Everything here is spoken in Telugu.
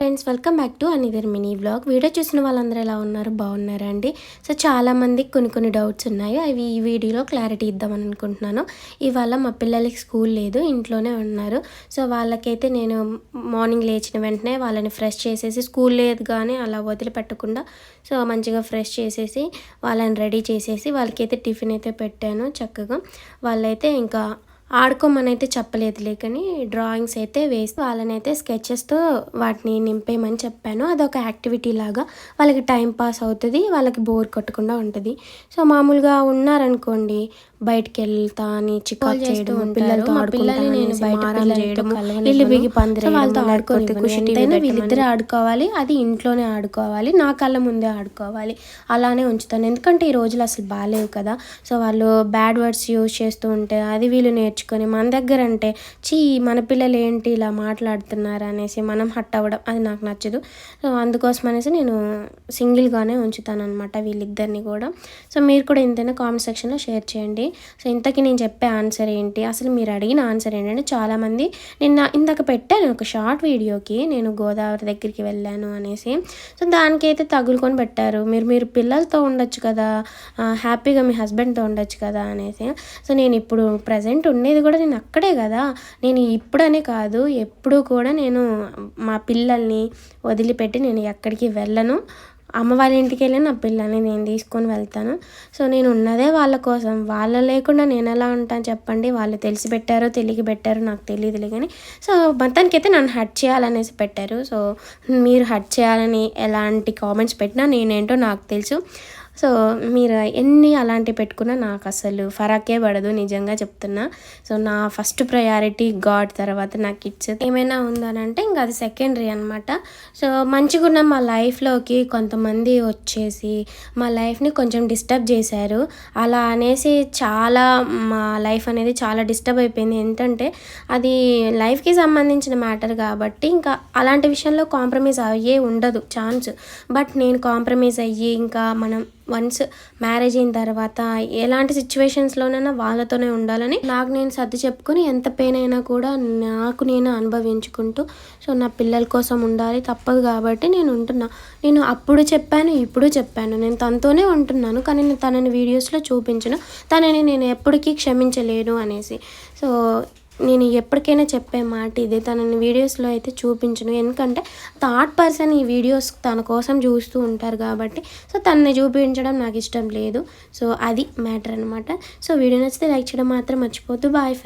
Friends welcome back to another mini blog video చూసిన వాళ్ళందరూ ఎలా ఉన్నారు? బాగున్నారా అండి? సో చాలామందికి కొన్ని కొన్ని డౌట్స్ ఉన్నాయి. అవి ఈ వీడియోలో క్లారిటీ ఇద్దామని అనుకుంటున్నాను. ఇవాళ మా పిల్లలకి స్కూల్ లేదు ఇంట్లోనే ఉన్నారు. సో వాళ్ళకైతే నేను మార్నింగ్ లేచిన వెంటనే వాళ్ళని ఫ్రెష్ చేసేసి స్కూల్ లేదు కానీ అలా వదిలిపెట్టకుండా సో మంచిగా ఫ్రెష్ చేసేసి వాళ్ళని రెడీ చేసేసి వాళ్ళకైతే టిఫిన్ అయితే పెట్టాను చక్కగా. వాళ్ళైతే ఇంకా ఆడుకోమని అయితే చెప్పలేదులే కానీ డ్రాయింగ్స్ అయితే వేసి వాళ్ళని అయితే స్కెచెస్తో వాటిని నింపేయమని చెప్పాను. అదొక యాక్టివిటీ లాగా వాళ్ళకి టైం పాస్ అవుతుంది వాళ్ళకి బోర్ కొట్టకుండా ఉంటుంది. సో మామూలుగా ఉన్నారనుకోండి బయటికి వెళ్తా అని చికాకు చేయడం పిల్లలతో పిల్లల్ని నేను బయట చేయడం ఇల్లు బిగి పందిరి వాళ్ళతో ఆడుకోని ఎంతైనా వీళ్ళిద్దరే ఆడుకోవాలి అది ఇంట్లోనే ఆడుకోవాలి నా కళ్ళ ముందే ఆడుకోవాలి. అలానే ఉంచుతాను. ఎందుకంటే ఈ రోజులు అసలు బాగాలేవు కదా. సో వాళ్ళు బ్యాడ్ వర్డ్స్ యూజ్ చేస్తూ ఉంటే అది వీళ్ళు నేర్చుకొని మన దగ్గర అంటే చీ మన పిల్లలు ఏంటి ఇలా మాట్లాడుతున్నారు అనేసి మనం హట్ అవ్వడం అది నాకు నచ్చదు. సో అందుకోసం అనేసి నేను సింగిల్గానే ఉంచుతాను అనమాట వీళ్ళిద్దరిని కూడా. సో మీరు కూడా ఎంతైనా కామెంట్ సెక్షన్లో షేర్ చేయండి. సో ఇంతకీ నేను చెప్పే ఆన్సర్ ఏంటి? అసలు మీరు అడిగిన ఆన్సర్ ఏంటంటే చాలామంది నిన్న ఇందాక పెట్టాను ఒక షార్ట్ వీడియోకి నేను గోదావరి దగ్గరికి వెళ్ళాను అనేసి. సో దానికైతే తగులుకొని పెట్టారు. మీరు మీరు పిల్లలతో ఉండొచ్చు కదా హ్యాపీగా మీ హస్బెండ్తో ఉండొచ్చు కదా అనేసి. సో నేను ఇప్పుడు ప్రజెంట్ ఉండేది కూడా నేను అక్కడే కదా. నేను ఇప్పుడనే కాదు ఎప్పుడూ కూడా నేను మా పిల్లల్ని వదిలిపెట్టి నేను ఎక్కడికి వెళ్ళను. అమ్మ వాళ్ళ ఇంటికి వెళ్ళి నా పిల్లల్ని నేను తీసుకొని వెళ్తాను. సో నేను ఉన్నదే వాళ్ళ కోసం. వాళ్ళ లేకుండా నేను ఎలా ఉంటాను చెప్పండి. వాళ్ళు తెలిసి పెట్టారో తెలియక పెట్టారో నాకు తెలియదులే కానీ. సో మొత్తానికైతే నన్ను హట్ చేయాలనేసి పెట్టారు. సో మీరు హట్ చేయాలని ఎలాంటి కామెంట్స్ పెట్టినా నేనేంటో నాకు తెలుసు. సో మీరు ఎన్ని అలాంటివి పెట్టుకున్నా నాకు అసలు ఫరాకే పడదు నిజంగా చెప్తున్నా. సో నా ఫస్ట్ ప్రయారిటీ గాడ్ తర్వాత నా కిడ్స్ ఏమైనా ఉందనంటే ఇంకా అది సెకండరీ అనమాట సో మంచిగున్న మా లైఫ్లోకి కొంతమంది వచ్చేసి మా లైఫ్ని కొంచెం డిస్టర్బ్ చేశారు. అలా అనేసి చాలా మా లైఫ్ అనేది చాలా డిస్టర్బ్ అయిపోయింది. ఏంటంటే అది లైఫ్కి సంబంధించిన మ్యాటర్ కాబట్టి ఇంకా అలాంటి విషయంలో కాంప్రమైజ్ అయ్యే ఉండదు ఛాన్స్. బట్ నేను కాంప్రమైజ్ అయ్యి ఇంకా మనం వన్స్ మ్యారేజ్ అయిన తర్వాత ఎలాంటి సిచ్యువేషన్స్లోనైనా వాళ్ళతోనే ఉండాలని నాకు నేను సర్ది చెప్పుకొని ఎంత పెయిన్ అయినా కూడా నాకు నేను అనుభవించుకుంటూ సో నా పిల్లల కోసం ఉండాలి తప్పదు కాబట్టి నేను ఉంటున్నా. నేను అప్పుడు చెప్పాను ఇప్పుడు చెప్పాను. నేను తనతోనే ఉంటున్నాను కానీ నేను తనని వీడియోస్లో చూపించను. తనని నేను ఎప్పటికీ క్షమించలేను అనేసి. సో నేను ఎప్పటికైనా చెప్పే మాట ఇదే. తనని వీడియోస్లో అయితే చూపించను. ఎందుకంటే థర్డ్ పర్సన్ ఈ వీడియోస్ తన కోసం చూస్తూ ఉంటారు కాబట్టి సో తనని చూపించడం నాకు ఇష్టం లేదు. సో అది మ్యాటర్ అనమాట సో వీడియో నచ్చితే లైక్ చేయడం మాత్రం మర్చిపోతూ బాయ్ ఫ్రెండ్